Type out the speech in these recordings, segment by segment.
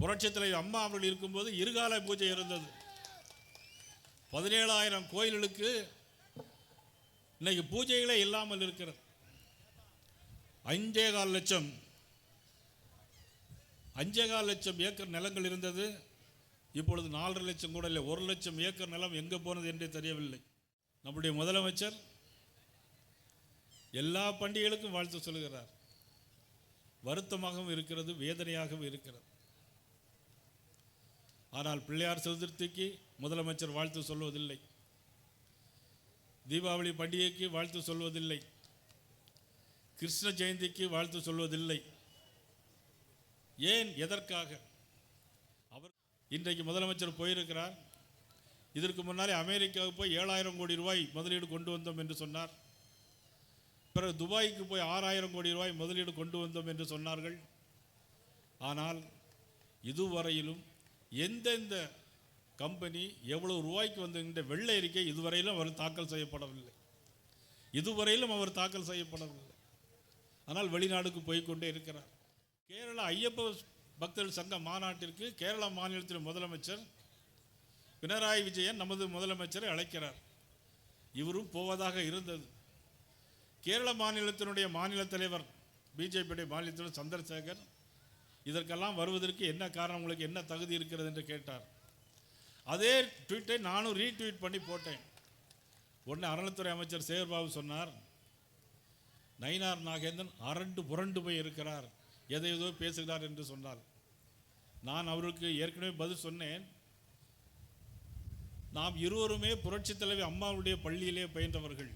புரட்சத்தில் அம்மா அவர்கள் இருக்கும்போது இருகால பூஜை இருந்தது. பதினேழாயிரம் கோயில்களுக்கு இன்னைக்கு பூஜைகளே இல்லாமல் இருக்கிறது. அஞ்சே கால் லட்சம் அஞ்சே கால் லட்சம் ஏக்கர் நிலங்கள் இருந்தது. இப்பொழுது நாலரை லட்சம் கூட இல்லை ஒரு லட்சம் ஏக்கர் நிலம் எங்கே போனது என்றே தெரியவில்லை. நம்முடைய முதலமைச்சர் எல்லா பண்டிகைகளுக்கும் வாழ்த்து சொல்லுகிறார். வருத்தமாகவும் இருக்கிறது வேதனையாகவும் இருக்கிறது. ஆனால் பிள்ளையார் சதுர்த்திக்கு முதலமைச்சர் வாழ்த்து சொல்வதில்லை. தீபாவளி பண்டிகைக்கு வாழ்த்து சொல்வதில்லை. கிருஷ்ண ஜெயந்திக்கு வாழ்த்து சொல்வதில்லை. ஏன் எதற்காக? அவர் இன்றைக்கு முதலமைச்சர் போயிருக்கிறார். இதற்கு முன்னாலே அமெரிக்காவுக்கு போய் ஏழாயிரம் கோடி ரூபாய் முதலீடு கொண்டு வந்தோம் என்று சொன்னார். பிறகு துபாய்க்கு போய் ஆறாயிரம் கோடி ரூபாய் முதலீடு கொண்டு வந்தோம் என்று சொன்னார்கள். ஆனால் இதுவரையிலும் எந்தெந்த கம்பெனி எவ்வளவு ரூபாய்க்கு வந்திருக்கின்ற வெள்ளை அறிக்கை இதுவரையிலும் அவர் தாக்கல் செய்யப்படவில்லை. இதுவரையிலும் அவர் தாக்கல் செய்யப்படவில்லை. ஆனால் வெளிநாடுக்கு போய்க்கொண்டே இருக்கிறார். கேரளா ஐயப்ப பக்தர்கள் சங்க மாநாட்டிற்கு கேரள மாநிலத்தின் முதலமைச்சர் பினராயி விஜயன் நமது முதலமைச்சரை அழைக்கிறார். இவரும் போவதாக இருந்தது. கேரள மாநிலத்தினுடைய மாநில தலைவர் பிஜேபியுடைய மாநிலத்தினர் சந்திரசேகர் இதற்கெல்லாம் வருவதற்கு என்ன காரணம்? உங்களுக்கு என்ன தகுதி இருக்கிறது? என்று கேட்டார். அதே ட்வீட்டை நானும் ரீட்வீட் பண்ணி போட்டேன். உடனே அறநிலைத்துறை அமைச்சர் சேகர்பாபு சொன்னார் நயினார் நாகேந்திரன் அரண்டு புரண்டு போய் இருக்கிறார். எதை ஏதோ பேசுகிறார் என்று சொன்னார். நான் அவருக்கு ஏற்கனவே பதில் சொன்னேன். நாம் இருவருமே புரட்சித் தலைவி அம்மாவுடைய பள்ளியிலே பயின்றவர்கள்.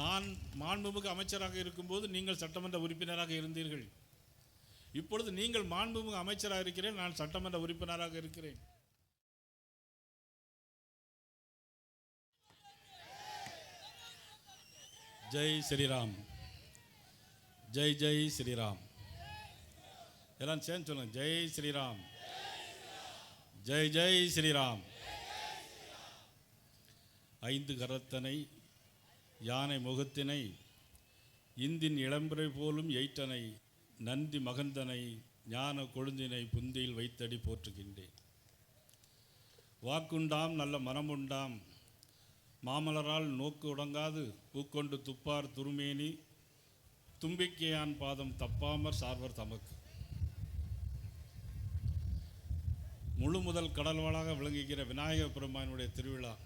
நான் மாண்புமிகு அமைச்சராக இருக்கும்போது நீங்கள் சட்டமன்ற உறுப்பினராக இருந்தீர்கள். இப்பொழுது நீங்கள் மாண்புமிகு அமைச்சராக இருக்கிறேன் நான் சட்டமன்ற உறுப்பினராக இருக்கிறேன். ஜெய் ஸ்ரீராம். ஜெய் ஜெய் ஸ்ரீராம். எல்லாம் சேர்ந்து சொல்லுங்க ஜெய் ஸ்ரீராம். ஜெய் ஜெய் ஸ்ரீராம். ஐந்து கரத்தனை யானை முகத்தினை இந்தின் இளம்பிறை போலும் எயிட்டனை நந்தி மகந்தனை ஞான கொழுந்தினை புந்தியில் வைத்தடி போற்றுகின்றேன். வாக்குண்டாம் நல்ல மனமுண்டாம் மாமலரால் நோக்கு உடங்காது பூக்கொண்டு துப்பார் துருமேனி தும்பிக்கையான் பாதம் தப்பாமற் சார்வர் தமக்கு. முழு முதல் கடல்வாளாக விளங்குகிற விநாயக பெருமானுடைய திருவிழா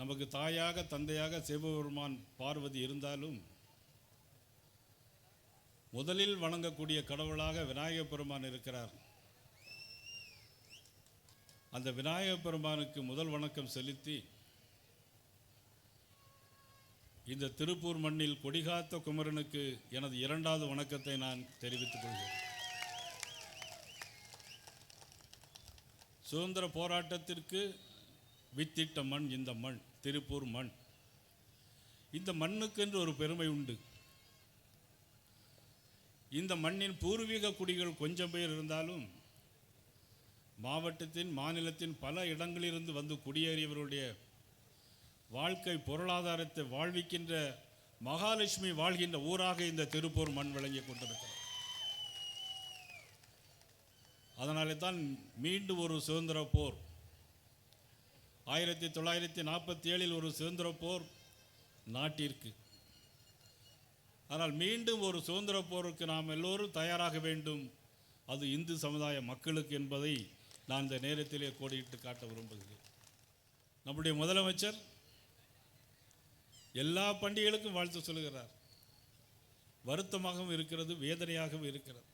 நமக்கு தாயாக தந்தையாக சிவபெருமான் பார்வதி இருந்தாலும் முதலில் வணங்கக்கூடிய கடவுளாக விநாயகப் பெருமான் இருக்கிறார். அந்த விநாயகப் பெருமானுக்கு முதல் வணக்கம் செலுத்தி இந்த திருப்பூர் மண்ணில் கொடிகாத்த குமரனுக்கு எனது இரண்டாவது வணக்கத்தை நான் தெரிவித்துக் கொள்கிறேன். சுதந்திர போராட்டத்திற்கு வித்திட்ட மண் இந்த மண். திருப்பூர் மண். இந்த மண்ணுக்கென்று ஒரு பெருமை உண்டு. இந்த மண்ணின் பூர்வீக குடிகள் கொஞ்சம் பேர் இருந்தாலும் மாவட்டத்தின் மாநிலத்தின் பல இடங்களிலிருந்து வந்து குடியேறியவருடைய வாழ்க்கை பொருளாதாரத்தை வாழ்விக்கின்ற மகாலட்சுமி வாழ்கின்ற ஊராக இந்த திருப்பூர் மண் விளங்கி கொண்டிருக்கிறது. அதனாலே தான் மீண்டும் ஒரு சுதந்திர போர் ஆயிரத்தி தொள்ளாயிரத்தி நாற்பத்தி ஏழில் ஒரு சுதந்திர போர் நாட்டிற்கு. ஆனால் மீண்டும் ஒரு சுதந்திர போருக்கு நாம் எல்லோரும் தயாராக வேண்டும். அது இந்து சமுதாய மக்களுக்கு என்பதை நான் இந்த நேரத்திலே கோடிட்டு காட்ட விரும்புகிறேன். நம்முடைய முதலமைச்சர் எல்லா பண்டிகைகளுக்கும் வாழ்த்து சொல்லுகிறார். வருத்தமாகவும் இருக்கிறது வேதனையாகவும் இருக்கிறது.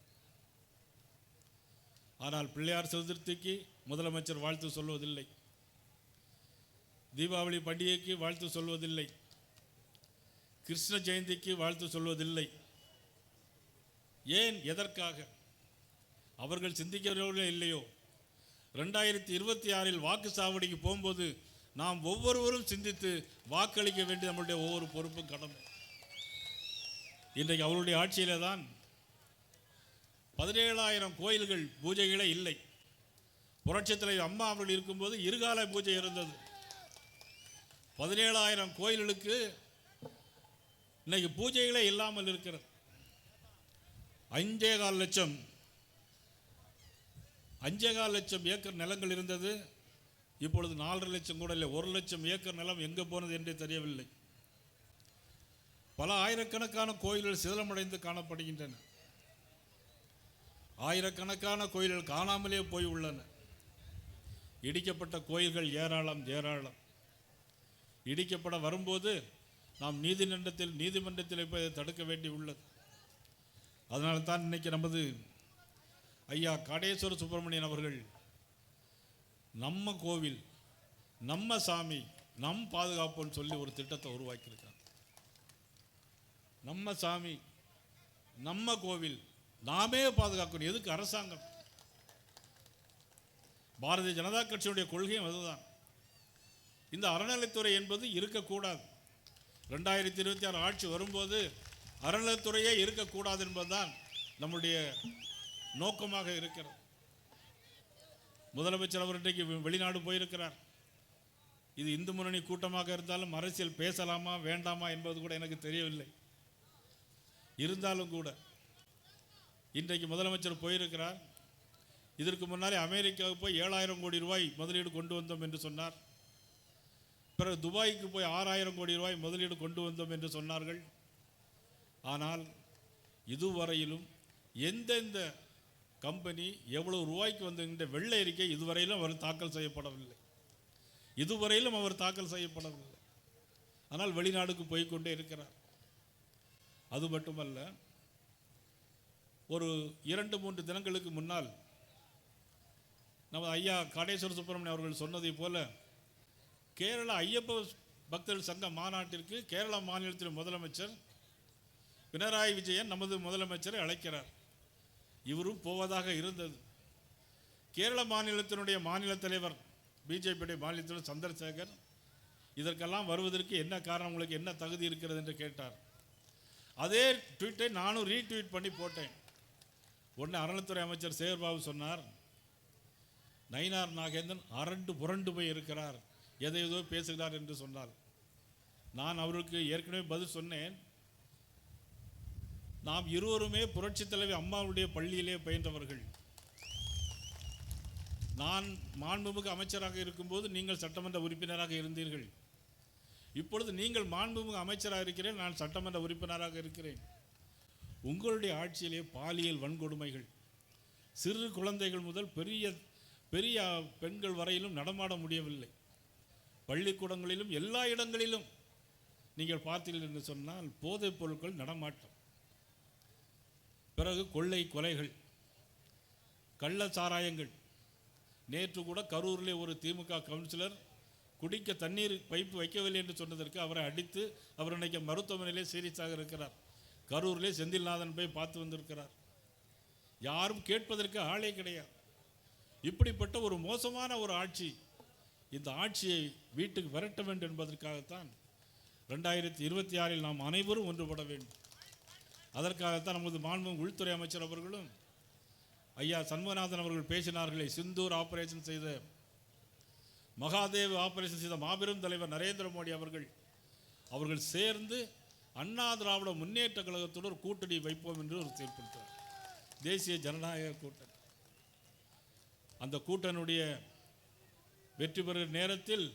ஆனால் பிள்ளையார் சதுர்த்திக்கு முதலமைச்சர் வாழ்த்து சொல்வதில்லை. தீபாவளி பண்டிகைக்கு வாழ்த்து சொல்வதில்லை. கிருஷ்ண ஜெயந்திக்கு வாழ்த்து சொல்வதில்லை. ஏன் எதற்காக? அவர்கள் சிந்திக்கிறவர்களே இல்லையோ? ரெண்டாயிரத்தி இருபத்தி ஆறில் வாக்கு சாவடிக்கு போகும்போது நாம் ஒவ்வொருவரும் சிந்தித்து வாக்களிக்க வேண்டிய நம்மளுடைய ஒவ்வொரு பொறுப்பும் கடமை. இன்றைக்கு அவருடைய ஆட்சியில் தான் பதினேழாயிரம் கோயில்கள் பூஜைகளே இல்லை. புரட்சித்தலைவர் அம்மா அவர்கள் இருக்கும்போது இருகால பூஜை இருந்தது. பதினேழாயிரம் கோயில்களுக்கு இன்னைக்கு பூஜைகளே இல்லாமல் இருக்கிறது. அஞ்சே கால் லட்சம் அஞ்சே கால் லட்சம் ஏக்கர் நிலங்கள் இருந்தது. இப்பொழுது நாலரை லட்சம் கூட இல்லை ஒரு லட்சம் ஏக்கர் நிலம் எங்கே போனது என்றே தெரியவில்லை. பல ஆயிரக்கணக்கான கோயில்கள் சிதலமடைந்து காணப்படுகின்றன. ஆயிரக்கணக்கான கோயில்கள் காணாமலே போய் உள்ளன. இடிக்கப்பட்ட கோயில்கள் ஏராளம் ஏராளம். இடிக்கப்பட வரும்போது நாம் நீதிமன்றத்தில் நீதிமன்றத்தில் போய் அதை தடுக்க வேண்டி உள்ளது. அதனால தான் இன்றைக்கி நமது ஐயா காடேஸ்வர சுப்பிரமணியன் அவர்கள் நம்ம கோவில் நம்ம சாமி நம் பாதுகாப்புன்னு சொல்லி ஒரு திட்டத்தை உருவாக்கியிருக்காங்க. நம்ம சாமி நம்ம கோவில் நாமே பாதுகாக்கணும். எதுக்கு அரசாங்கம்? பாரதிய ஜனதா கட்சியுடைய கொள்கையும் அதுதான். இந்த அறநிலைத்துறை என்பது இருக்கக்கூடாது. ரெண்டாயிரத்தி இருபத்தி ஆறு ஆட்சி வரும்போது அறநிலைத்துறையே இருக்கக்கூடாது என்பதுதான் நம்முடைய நோக்கமாக இருக்கிறது. முதலமைச்சர் அவர் இன்றைக்கு வெளிநாடு போயிருக்கிறார். இது இந்து முன்னணி கூட்டமாக இருந்தாலும் அரசியல் பேசலாமா வேண்டாமா என்பது கூட எனக்கு தெரியவில்லை. இருந்தாலும் கூட இன்றைக்கு முதலமைச்சர் போயிருக்கிறார். இதற்கு முன்னாலே அமெரிக்காவுக்கு போய் ஏழாயிரம் கோடி ரூபாய் முதலீடு கொண்டு வந்தோம் என்று சொன்னார். பிறகு துபாய்க்கு போய் ஆறாயிரம் கோடி ரூபாய் முதலீடு கொண்டு வந்தோம் என்று சொன்னார்கள். ஆனால் இதுவரையிலும் எந்தெந்த கம்பெனி எவ்வளவு ரூபாய்க்கு வந்திருக்கின்ற வெள்ளை அறிக்கை இதுவரையிலும் அவர் தாக்கல் செய்யப்படவில்லை. இதுவரையிலும் அவர் தாக்கல் செய்யப்படவில்லை. ஆனால் வெளிநாடுக்கு போய்கொண்டே இருக்கிறார். அது மட்டுமல்ல ஒரு இரண்டு மூன்று தினங்களுக்கு முன்னால் நம்ம ஐயா காடேஸ்வர சுப்பிரமணியம் அவர்கள் சொன்னதைப் போல கேரள ஐயப்ப பக்தர்கள் சங்க மாநாட்டிற்கு கேரள மாநிலத்தின் முதலமைச்சர் பினராயி விஜயன் நமது முதலமைச்சரை அழைக்கிறார். இவரும் போவதாக இருந்தது. கேரள மாநிலத்தினுடைய மாநில தலைவர் பிஜேபியுடைய மாநிலத்தில் சந்திரசேகர் இதற்கெல்லாம் வருவதற்கு என்ன காரணம்? உங்களுக்கு என்ன தகுதி இருக்கிறது? என்று கேட்டார். அதே ட்வீட்டை நானும் ரீட்வீட் பண்ணி போட்டேன். உடனே அறநிலைத்துறை அமைச்சர் சேகர்பாபு சொன்னார் நயினார் நாகேந்திரன் அரண்டு புரண்டு போய் இருக்கிறார். எதை ஏதோ பேசுகிறார் என்று சொன்னார் நான் அவருக்கு ஏற்கனவே பதில் சொன்னேன். நாம் இருவருமே புரட்சி தலைவி அம்மாவுடைய பள்ளியிலே பயின்றவர்கள். நான் மாண்புமிகு அமைச்சராக இருக்கும்போது நீங்கள் சட்டமன்ற உறுப்பினராக இருந்தீர்கள். இப்பொழுது நீங்கள் மாண்புமிகு அமைச்சராக இருக்கிறேன் நான் சட்டமன்ற உறுப்பினராக இருக்கிறேன். உங்களுடைய ஆட்சியிலே பாலியல் வன்கொடுமைகள் சிறு குழந்தைகள் முதல் பெரிய பெரிய பெண்கள் வரையிலும் நடமாட முடியவில்லை. பள்ளிக்கூடங்களிலும் எல்லா இடங்களிலும் நீங்கள் பார்த்தீர்கள் என்று சொன்னால் போதைப் பொருட்கள் நடமாட்டம். பிறகு கொள்ளை கொலைகள் கள்ள சாராயங்கள். நேற்று கூட கரூரிலே ஒரு திமுக கவுன்சிலர் குடிக்க தண்ணீர் பைப்பு வைக்கவில்லை என்று சொன்னதற்கு அவரை அடித்து அவர் இன்றைக்கு மருத்துவமனையிலே சீரியஸாக இருக்கிறார். கரூரிலே செந்தில்நாதன் போய் பார்த்து வந்திருக்கிறார். யாரும் கேட்பதற்கு ஆளே கிடையாது. இப்படிப்பட்ட ஒரு மோசமான ஒரு ஆட்சி இந்த ஆட்சியை வீட்டுக்கு விரட்ட வேண்டும் என்பதற்காகத்தான் ரெண்டாயிரத்தி இருபத்தி ஆறில் நாம் அனைவரும் ஒன்றுபட வேண்டும். அதற்காகத்தான் நமது மாண்பு உள்துறை அமைச்சர் அவர்களும் ஐயா சண்முகநாதன் அவர்கள் பேசினார்களே சிந்தூர் ஆபரேஷன் செய்த மகாதேவ் ஆபரேஷன் செய்த மாபெரும் தலைவர் நரேந்திர மோடி அவர்கள் அவர்கள் சேர்ந்து அண்ணா திராவிட முன்னேற்ற கழகத்தோடு ஒரு கூட்டணி வைப்போம் என்று ஒரு தீர்ப்பிட்டார் தேசிய ஜனநாயக கூட்டணி. அந்த கூட்டணியுடைய வெற்றி பெறுகிற நேரத்தில்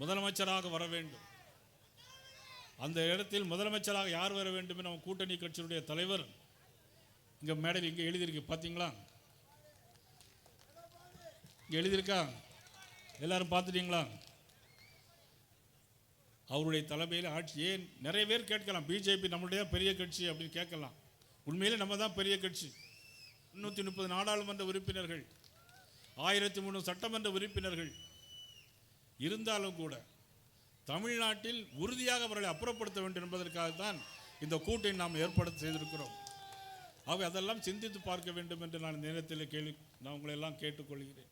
முதலமைச்சராக வர வேண்டும். அந்த இடத்தில் முதலமைச்சராக யார் வர வேண்டும் என்று நம்ம கூட்டணி கட்சியினுடைய தலைவர் இங்கே மேடையில் இங்கே எழுதியிருக்கு பார்த்தீங்களா இங்கே எழுதியிருக்கா? எல்லாரும் பார்த்துட்டீங்களா அவருடைய தலைமையில் ஆட்சி ஏன் நிறைய பேர் கேட்கலாம் பிஜேபி நம்மளுடைய பெரிய கட்சி அப்படின்னு கேட்கலாம். உண்மையிலே நம்ம தான் பெரிய கட்சி. முன்னூற்றி முப்பது நாடாளுமன்ற உறுப்பினர்கள் ஆயிரத்தி மூணு சட்டமன்ற உறுப்பினர்கள் இருந்தாலும் கூட தமிழ்நாட்டில் உறுதியாக அவர்களை அப்புறப்படுத்த வேண்டும் என்பதற்காகத்தான் இந்த கூட்டை நாம் ஏற்பாடு செய்திருக்கிறோம். அவை அதெல்லாம் சிந்தித்து பார்க்க வேண்டும் என்று நான் இந்த நேரத்தில் கேள்வி நான் உங்களையெல்லாம் கேட்டுக்கொள்கிறேன்.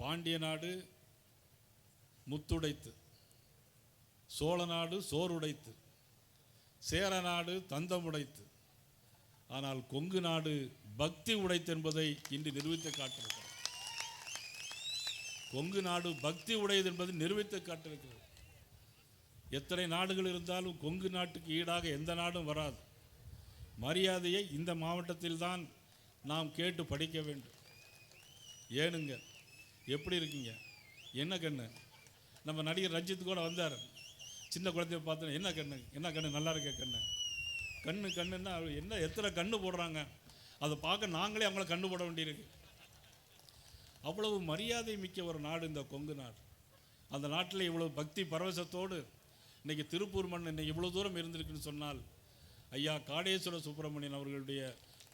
பாண்டிய நாடு முத்துடைத்து சோழ நாடு சோறுடைத்து சேர நாடு தந்தமுடைத்து ஆனால் கொங்கு நாடு பக்தி உடைத்து என்பதை இன்று நிரூபித்து காட்டிருக்கிறது கொங்கு நாடு பக்தி உடையது என்பதை நிரூபித்து காட்டிருக்கிறது எத்தனை நாடுகள் இருந்தாலும் கொங்கு நாட்டுக்கு ஈடாக எந்த நாடும் வராது. மரியாதையை இந்த மாவட்டத்தில் தான் நாம் கேட்டு படிக்க வேண்டும். ஏனுங்க எப்படி இருக்கீங்க? என்ன கண்ணு? நம்ம நடிகர் ரஞ்சித் கூட வந்தார். சின்ன குழந்தைய பார்த்தோன்னா என்ன கண்ணு? என்ன கண்ணு? நல்லா இருக்க கண்ணு. கண்ணு கண்ணுன்னா அவர் என்ன எத்தனை கண்ணு போடுறாங்க? அதை பார்க்க நாங்களே அவங்கள கண்டுபட வேண்டியிருக்கு. அவ்வளவு மரியாதை மிக்க ஒரு நாடு இந்த கொங்கு நாடு. அந்த நாட்டில் இவ்வளவு பக்தி பரவசத்தோடு இன்றைக்கி திருப்பூர் மண் இன்றைக்கி இவ்வளோ தூரம் இருந்திருக்குன்னு சொன்னால் ஐயா காடேஸ்வர சுப்பிரமணியன் அவர்களுடைய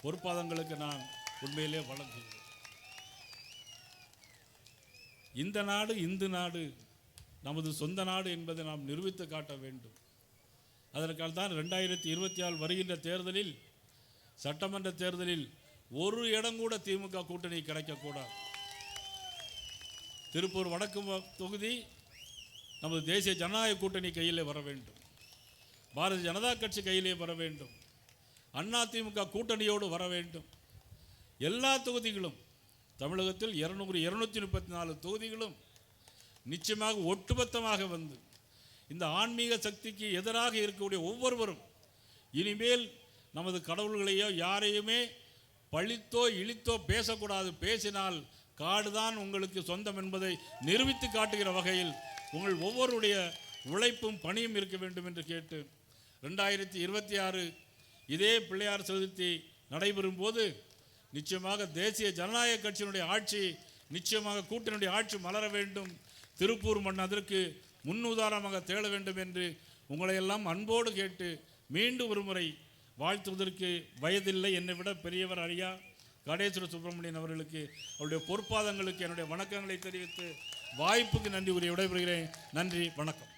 பொற்பாதங்களுக்கு நான் உண்மையிலே வழங்குகிறேன். இந்த நாடு இந்து நாடு நமது சொந்த நாடு என்பதை நாம் நிரூபித்து காட்ட வேண்டும். அதற்காக தான் ரெண்டாயிரத்தி இருபத்தி ஆறு வருகின்ற தேர்தலில் சட்டமன்ற தேர்தலில் ஒரு இடம் கூட திமுக கூட்டணி கிடைக்கக்கூடாது திருப்பூர் வடக்கு தொகுதி நமது தேசிய ஜனநாயக கூட்டணி கையிலே வர வேண்டும். பாரதிய ஜனதா கட்சி கையிலே வர வேண்டும். அண்ணா திமுக கூட்டணியோடு வர வேண்டும். எல்லா தொகுதிகளும் தமிழகத்தில் இருநூறு இருநூற்றி முப்பத்தி நாலு தொகுதிகளும் நிச்சயமாக ஒட்டுமொத்தமாக வந்து இந்த ஆன்மீக சக்திக்கு எதிராக இருக்கக்கூடிய ஒவ்வொருவரும் இனிமேல் நமது கடவுள்களையோ யாரையுமே பழித்தோ இழித்தோ பேசக்கூடாது. பேசினால் காடுதான் உங்களுக்கு சொந்தம் என்பதை நிரூபித்து காட்டுகிற வகையில் உங்கள் ஒவ்வொருடைய உழைப்பும் பணியும் இருக்க வேண்டும் என்று கேட்டு ரெண்டாயிரத்தி இருபத்தி ஆறு இதே பிள்ளையார் சதுர்த்தி நடைபெறும் போது நிச்சயமாக தேசிய ஜனநாயக கட்சியினுடைய ஆட்சி நிச்சயமாக கூட்டணியுடைய ஆட்சி மலர வேண்டும். திருப்பூர் மண் அதற்கு முன்னுதாரணமாக தேட வேண்டும் என்று உங்களை எல்லாம் அன்போடு கேட்டு மீண்டும் ஒரு முறை வாழ்த்துவதற்கு வயதில்லை. என்னை விட பெரியவர் ஐயா காடேஸ்வர சுப்பிரமணியன் அவர்களுக்கு அவருடைய பொற்பாதங்களுக்கு என்னுடைய வணக்கங்களை தெரிவித்து வாய்ப்புக்கு நன்றி உரிய விடைபெறுகிறேன். நன்றி வணக்கம்.